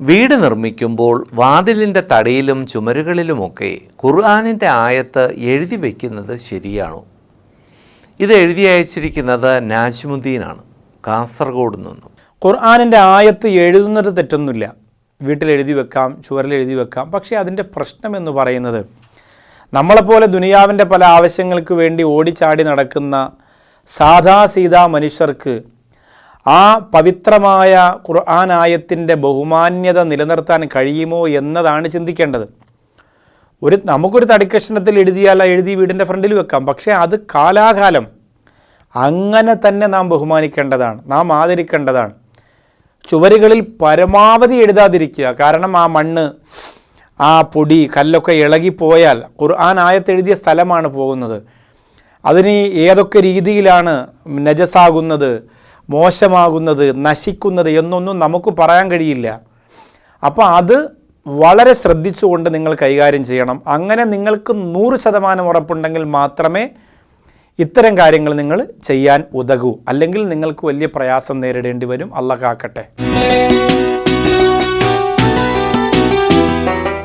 വീട് നിർമ്മിക്കുമ്പോൾ വാതിലിന്റെ തടിയിലും ചുമരുകളിലുമൊക്കെ ഖുർആാനിന്റെ ആയത്ത് എഴുതി വയ്ക്കുന്നത് ശരിയാണോ? ഇത് എഴുതി അയച്ചിരിക്കുന്നത് നാജ്മുദ്ദീനാണ് കാസർഗോഡ് നിന്നും. ഖുർആാനിന്റെ ആയത്ത് എഴുതുന്നത് തെറ്റൊന്നുമില്ല. വീട്ടിൽ എഴുതി വെക്കാം ചുവരിൽ എഴുതി വെക്കാം. പക്ഷേ അതിന്റെ പ്രശ്നം എന്ന് പറയുന്നത് നമ്മളെപ്പോലെ ദുനിയാവിന്റെ പല ആവശ്യങ്ങൾക്ക് വേണ്ടി ഓടിച്ചാടി നടക്കുന്ന സാധാ സീതാ മനുഷ്യർക്ക് ആ പവിത്രമായ ഖുർആാനായത്തിന്റെ ബഹുമാന്യത നിലനിർത്താൻ കഴിയുമോ എന്നതാണ് ചിന്തിക്കേണ്ടത്. ഒരു നമുക്കൊരു തടിക്കഷ്ണത്തിൽ എഴുതിയാൽ എഴുതി വീടിന്റെ ഫ്രണ്ടിൽ വെക്കാം. പക്ഷേ അത് കാലാകാലം. അങ്ങനെ തന്നെ നാം ബഹുമാനിക്കേണ്ടതാണ് നാം ആദരിക്കേണ്ടതാണ്. ചുവരുകളിൽ പരമാവധി എഴുതാതിരിക്കുക. കാരണം ആ മണ്ണ് ആ പൊടി കല്ലൊക്കെ ഇളകിപ്പോയാൽ ഖുർആൻ ആയത്തെഴുതിയ സ്ഥലമാണ് പോകുന്നത്. അതിന് ഏതൊക്കെ രീതിയിലാണ് നജസാകുന്നത് മോശമാകുന്നത് നശിക്കുന്നത് എന്നൊന്നും നമുക്ക് പറയാൻ കഴിയില്ല. അപ്പോൾ അത് വളരെ ശ്രദ്ധിച്ചുകൊണ്ട് നിങ്ങൾ കൈകാര്യം ചെയ്യണം. അങ്ങനെ നിങ്ങൾക്ക് നൂറ് ശതമാനം ഉറപ്പുണ്ടെങ്കിൽ മാത്രമേ ഇത്തരം കാര്യങ്ങൾ നിങ്ങൾ ചെയ്യാൻ ഉതകൂ. അല്ലെങ്കിൽ നിങ്ങൾക്ക് വലിയ പ്രയാസം നേരിടേണ്ടി വരും. അല്ല കാക്കട്ടെ.